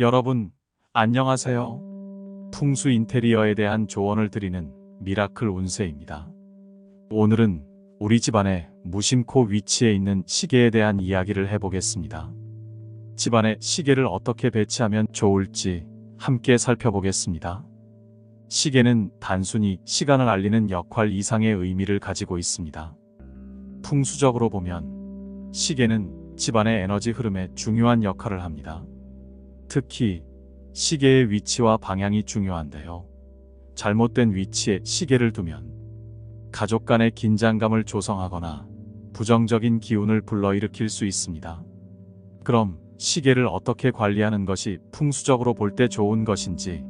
여러분, 안녕하세요. 풍수 인테리어에 대한 조언을 드리는 미라클 운세입니다. 오늘은 우리 집안의 무심코 위치에 있는 시계에 대한 이야기를 해보겠습니다. 집안에 시계를 어떻게 배치하면 좋을지 함께 살펴보겠습니다. 시계는 단순히 시간을 알리는 역할 이상의 의미를 가지고 있습니다. 풍수적으로 보면 시계는 집안의 에너지 흐름에 중요한 역할을 합니다. 특히 시계의 위치와 방향이 중요한데요. 잘못된 위치에 시계를 두면 가족 간의 긴장감을 조성하거나 부정적인 기운을 불러일으킬 수 있습니다. 그럼 시계를 어떻게 관리하는 것이 풍수적으로 볼 때 좋은 것인지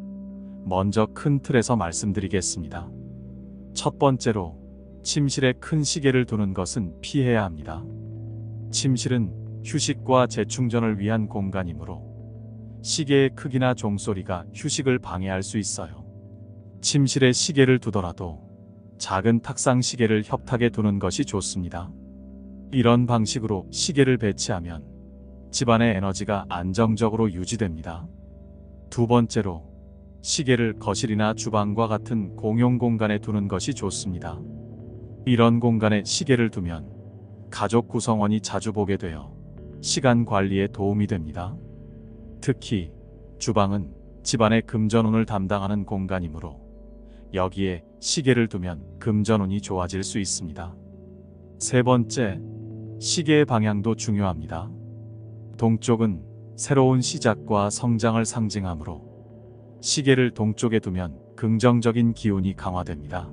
먼저 큰 틀에서 말씀드리겠습니다. 첫 번째로 침실에 큰 시계를 두는 것은 피해야 합니다. 침실은 휴식과 재충전을 위한 공간이므로 시계의 크기나 종소리가 휴식을 방해할 수 있어요. 침실에 시계를 두더라도 작은 탁상 시계를 협탁에 두는 것이 좋습니다. 이런 방식으로 시계를 배치하면 집안의 에너지가 안정적으로 유지됩니다. 두 번째로 시계를 거실이나 주방과 같은 공용 공간에 두는 것이 좋습니다. 이런 공간에 시계를 두면 가족 구성원이 자주 보게 되어 시간 관리에 도움이 됩니다. 특히 주방은 집안의 금전운을 담당하는 공간이므로 여기에 시계를 두면 금전운이 좋아질 수 있습니다. 세 번째, 시계의 방향도 중요합니다. 동쪽은 새로운 시작과 성장을 상징하므로 시계를 동쪽에 두면 긍정적인 기운이 강화됩니다.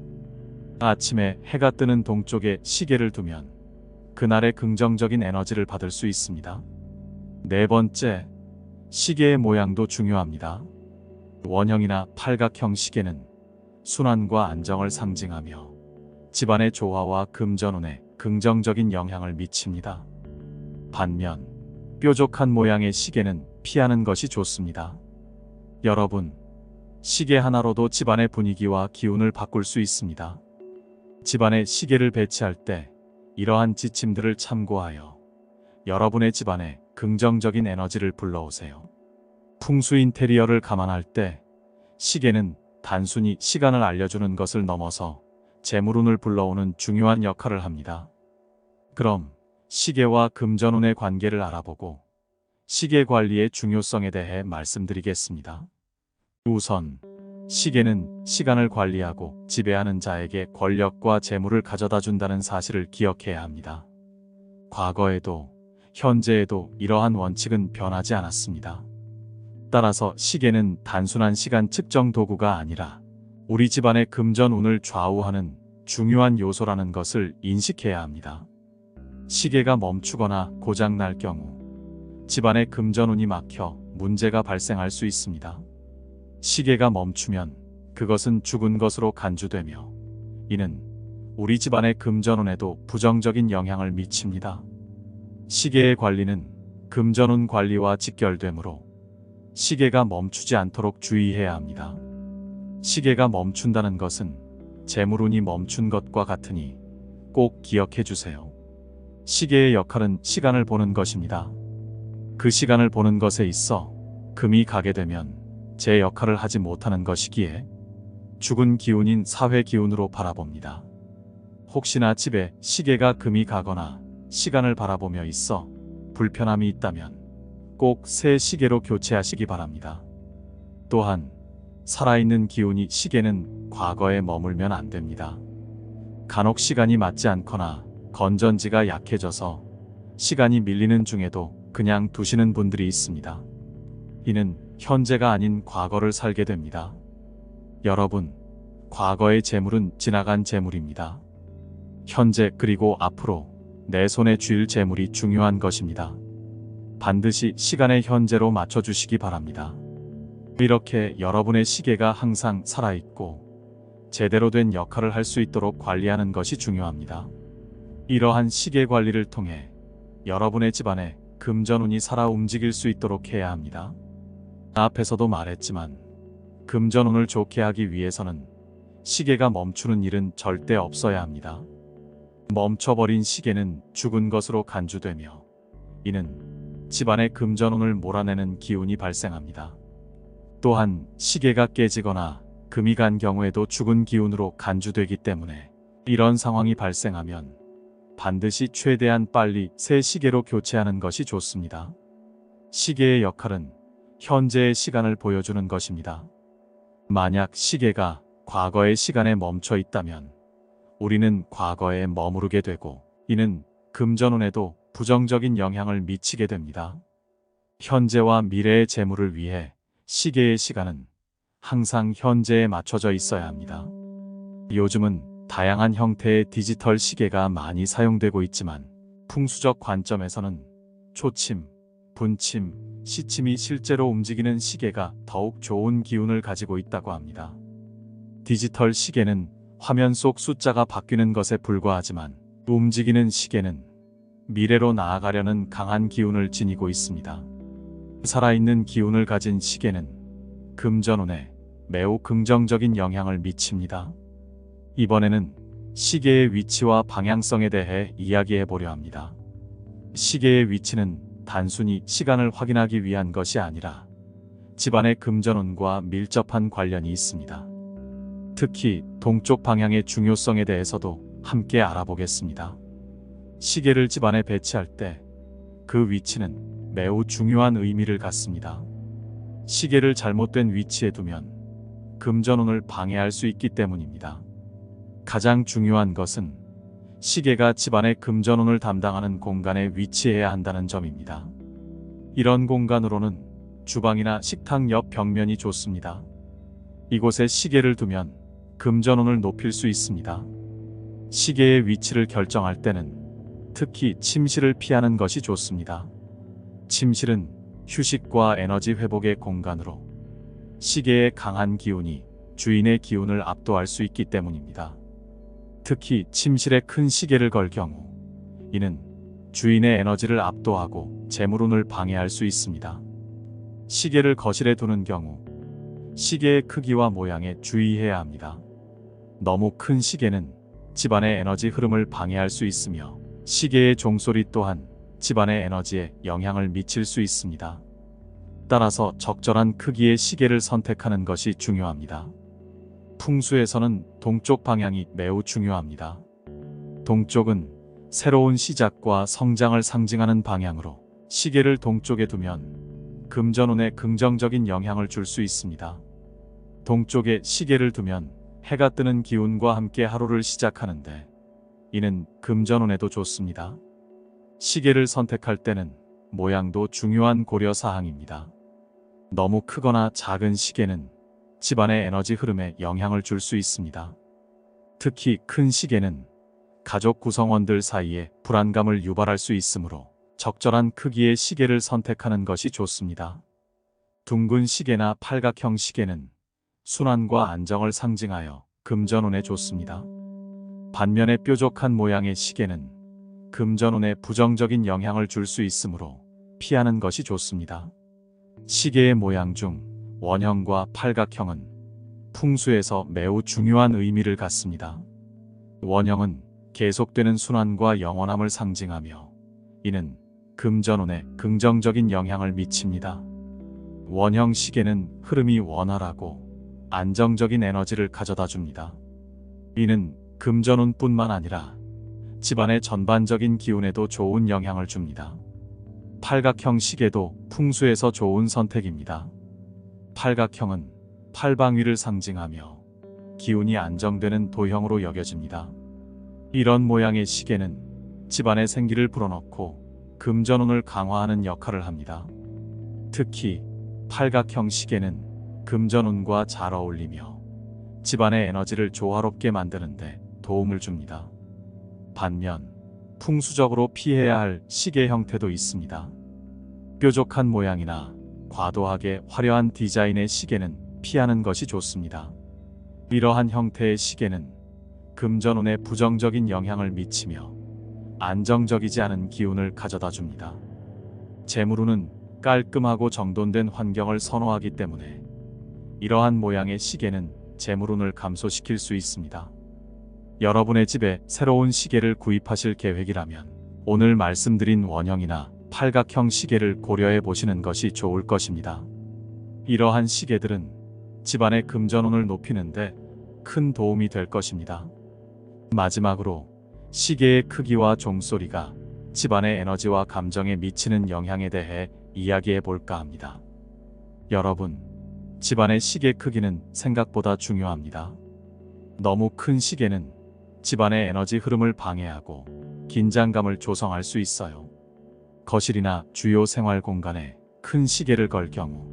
아침에 해가 뜨는 동쪽에 시계를 두면 그날의 긍정적인 에너지를 받을 수 있습니다. 네 번째, 시계의 모양도 중요합니다. 원형이나 팔각형 시계는 순환과 안정을 상징하며 집안의 조화와 금전운에 긍정적인 영향을 미칩니다. 반면 뾰족한 모양의 시계는 피하는 것이 좋습니다. 여러분, 시계 하나로도 집안의 분위기와 기운을 바꿀 수 있습니다. 집안에 시계를 배치할 때 이러한 지침들을 참고하여 여러분의 집안에 긍정적인 에너지를 불러오세요. 풍수 인테리어를 감안할 때 시계는 단순히 시간을 알려주는 것을 넘어서 재물운을 불러오는 중요한 역할을 합니다. 그럼 시계와 금전운의 관계를 알아보고 시계 관리의 중요성에 대해 말씀드리겠습니다. 우선 시계는 시간을 관리하고 지배하는 자에게 권력과 재물을 가져다 준다는 사실을 기억해야 합니다. 과거에도 현재에도 이러한 원칙은 변하지 않았습니다. 따라서 시계는 단순한 시간 측정 도구가 아니라 우리 집안의 금전운을 좌우하는 중요한 요소라는 것을 인식해야 합니다. 시계가 멈추거나 고장날 경우 집안의 금전운이 막혀 문제가 발생할 수 있습니다. 시계가 멈추면 그것은 죽은 것으로 간주되며 이는 우리 집안의 금전운에도 부정적인 영향을 미칩니다. 시계의 관리는 금전운 관리와 직결되므로 시계가 멈추지 않도록 주의해야 합니다. 시계가 멈춘다는 것은 재물운이 멈춘 것과 같으니 꼭 기억해 주세요. 시계의 역할은 시간을 보는 것입니다. 그 시간을 보는 것에 있어 금이 가게 되면 제 역할을 하지 못하는 것이기에 죽은 기운인 사회 기운으로 바라봅니다. 혹시나 집에 시계가 금이 가거나 시간을 바라보며 있어 불편함이 있다면 꼭 새 시계로 교체하시기 바랍니다. 또한 살아있는 기운이 시계는 과거에 머물면 안 됩니다. 간혹 시간이 맞지 않거나 건전지가 약해져서 시간이 밀리는 중에도 그냥 두시는 분들이 있습니다. 이는 현재가 아닌 과거를 살게 됩니다. 여러분, 과거의 재물은 지나간 재물입니다. 현재 그리고 앞으로 내 손에 쥘 재물이 중요한 것입니다. 반드시 시간의 현재로 맞춰주시기 바랍니다. 이렇게 여러분의 시계가 항상 살아있고 제대로 된 역할을 할 수 있도록 관리하는 것이 중요합니다. 이러한 시계 관리를 통해 여러분의 집안에 금전운이 살아 움직일 수 있도록 해야 합니다. 앞에서도 말했지만 금전운을 좋게 하기 위해서는 시계가 멈추는 일은 절대 없어야 합니다. 멈춰버린 시계는 죽은 것으로 간주되며 이는 집안의 금전운을 몰아내는 기운이 발생합니다. 또한 시계가 깨지거나 금이 간 경우에도 죽은 기운으로 간주되기 때문에 이런 상황이 발생하면 반드시 최대한 빨리 새 시계로 교체하는 것이 좋습니다. 시계의 역할은 현재의 시간을 보여주는 것입니다. 만약 시계가 과거의 시간에 멈춰 있다면 우리는 과거에 머무르게 되고 이는 금전운에도 부정적인 영향을 미치게 됩니다. 현재와 미래의 재물을 위해 시계의 시간은 항상 현재에 맞춰져 있어야 합니다. 요즘은 다양한 형태의 디지털 시계가 많이 사용되고 있지만 풍수적 관점에서는 초침, 분침, 시침이 실제로 움직이는 시계가 더욱 좋은 기운을 가지고 있다고 합니다. 디지털 시계는 화면 속 숫자가 바뀌는 것에 불과하지만 움직이는 시계는 미래로 나아가려는 강한 기운을 지니고 있습니다. 살아있는 기운을 가진 시계는 금전운에 매우 긍정적인 영향을 미칩니다. 이번에는 시계의 위치와 방향성에 대해 이야기해 보려 합니다. 시계의 위치는 단순히 시간을 확인하기 위한 것이 아니라 집안의 금전운과 밀접한 관련이 있습니다. 특히 동쪽 방향의 중요성에 대해서도 함께 알아보겠습니다. 시계를 집안에 배치할 때 그 위치는 매우 중요한 의미를 갖습니다. 시계를 잘못된 위치에 두면 금전운을 방해할 수 있기 때문입니다. 가장 중요한 것은 시계가 집안의 금전운을 담당하는 공간에 위치해야 한다는 점입니다. 이런 공간으로는 주방이나 식탁 옆 벽면이 좋습니다. 이곳에 시계를 두면 금전운을 높일 수 있습니다. 시계의 위치를 결정할 때는 특히 침실을 피하는 것이 좋습니다. 침실은 휴식과 에너지 회복의 공간으로 시계의 강한 기운이 주인의 기운을 압도할 수 있기 때문입니다. 특히 침실에 큰 시계를 걸 경우 이는 주인의 에너지를 압도하고 재물운을 방해할 수 있습니다. 시계를 거실에 두는 경우 시계의 크기와 모양에 주의해야 합니다. 너무 큰 시계는 집안의 에너지 흐름을 방해할 수 있으며 시계의 종소리 또한 집안의 에너지에 영향을 미칠 수 있습니다. 따라서 적절한 크기의 시계를 선택하는 것이 중요합니다. 풍수에서는 동쪽 방향이 매우 중요합니다. 동쪽은 새로운 시작과 성장을 상징하는 방향으로 시계를 동쪽에 두면 금전운에 긍정적인 영향을 줄 수 있습니다. 동쪽에 시계를 두면 해가 뜨는 기운과 함께 하루를 시작하는데 이는 금전운에도 좋습니다. 시계를 선택할 때는 모양도 중요한 고려 사항입니다. 너무 크거나 작은 시계는 집안의 에너지 흐름에 영향을 줄 수 있습니다. 특히 큰 시계는 가족 구성원들 사이에 불안감을 유발할 수 있으므로 적절한 크기의 시계를 선택하는 것이 좋습니다. 둥근 시계나 팔각형 시계는 순환과 안정을 상징하여 금전운에 좋습니다. 반면에 뾰족한 모양의 시계는 금전운에 부정적인 영향을 줄 수 있으므로 피하는 것이 좋습니다. 시계의 모양 중 원형과 팔각형은 풍수에서 매우 중요한 의미를 갖습니다. 원형은 계속되는 순환과 영원함을 상징하며 이는 금전운에 긍정적인 영향을 미칩니다. 원형 시계는 흐름이 원활하고 안정적인 에너지를 가져다 줍니다. 이는 금전운뿐만 아니라 집안의 전반적인 기운에도 좋은 영향을 줍니다. 팔각형 시계도 풍수에서 좋은 선택입니다. 팔각형은 팔방위를 상징하며 기운이 안정되는 도형으로 여겨집니다. 이런 모양의 시계는 집안의 생기를 불어넣고 금전운을 강화하는 역할을 합니다. 특히 팔각형 시계는 금전운과 잘 어울리며 집안의 에너지를 조화롭게 만드는데 도움을 줍니다. 반면 풍수적으로 피해야 할 시계 형태도 있습니다. 뾰족한 모양이나 과도하게 화려한 디자인의 시계는 피하는 것이 좋습니다. 이러한 형태의 시계는 금전운에 부정적인 영향을 미치며 안정적이지 않은 기운을 가져다 줍니다. 재물운은 깔끔하고 정돈된 환경을 선호하기 때문에 이러한 모양의 시계는 재물운을 감소시킬 수 있습니다. 여러분의 집에 새로운 시계를 구입하실 계획이라면 오늘 말씀드린 원형이나 팔각형 시계를 고려해 보시는 것이 좋을 것입니다. 이러한 시계들은 집안의 금전운을 높이는데 큰 도움이 될 것입니다. 마지막으로 시계의 크기와 종소리가 집안의 에너지와 감정에 미치는 영향에 대해 이야기해 볼까 합니다. 여러분, 집안의 시계 크기는 생각보다 중요합니다. 너무 큰 시계는 집안의 에너지 흐름을 방해하고 긴장감을 조성할 수 있어요. 거실이나 주요 생활 공간에 큰 시계를 걸 경우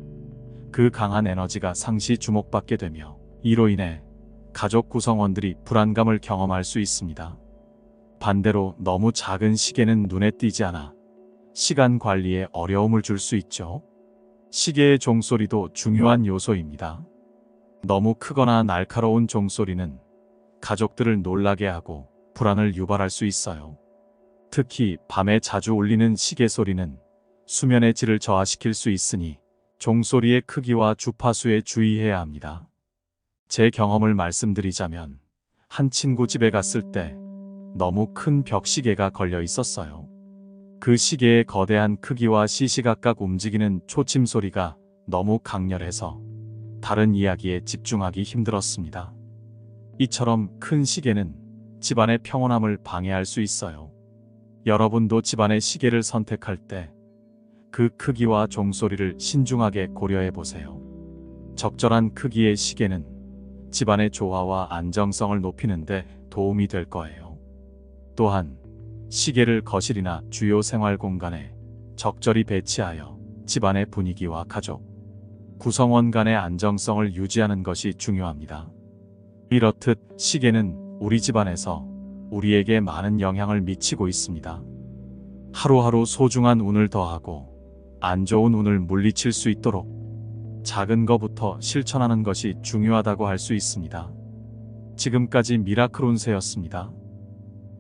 그 강한 에너지가 상시 주목받게 되며 이로 인해 가족 구성원들이 불안감을 경험할 수 있습니다. 반대로 너무 작은 시계는 눈에 띄지 않아 시간 관리에 어려움을 줄 수 있죠. 시계의 종소리도 중요한 요소입니다. 너무 크거나 날카로운 종소리는 가족들을 놀라게 하고 불안을 유발할 수 있어요. 특히 밤에 자주 울리는 시계 소리는 수면의 질을 저하시킬 수 있으니 종소리의 크기와 주파수에 주의해야 합니다. 제 경험을 말씀드리자면 한 친구 집에 갔을 때 너무 큰 벽시계가 걸려 있었어요. 그 시계의 거대한 크기와 시시각각 움직이는 초침 소리가 너무 강렬해서 다른 이야기에 집중하기 힘들었습니다. 이처럼 큰 시계는 집안의 평온함을 방해할 수 있어요. 여러분도 집안의 시계를 선택할 때 그 크기와 종소리를 신중하게 고려해 보세요. 적절한 크기의 시계는 집안의 조화와 안정성을 높이는데 도움이 될 거예요. 또한 시계를 거실이나 주요 생활 공간에 적절히 배치하여 집안의 분위기와 가족, 구성원 간의 안정성을 유지하는 것이 중요합니다. 이렇듯 시계는 우리 집안에서 우리에게 많은 영향을 미치고 있습니다. 하루하루 소중한 운을 더하고 안 좋은 운을 물리칠 수 있도록 작은 것부터 실천하는 것이 중요하다고 할 수 있습니다. 지금까지 미라클 운세였습니다.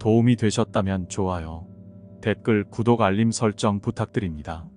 도움이 되셨다면 좋아요, 댓글, 구독, 알림 설정 부탁드립니다.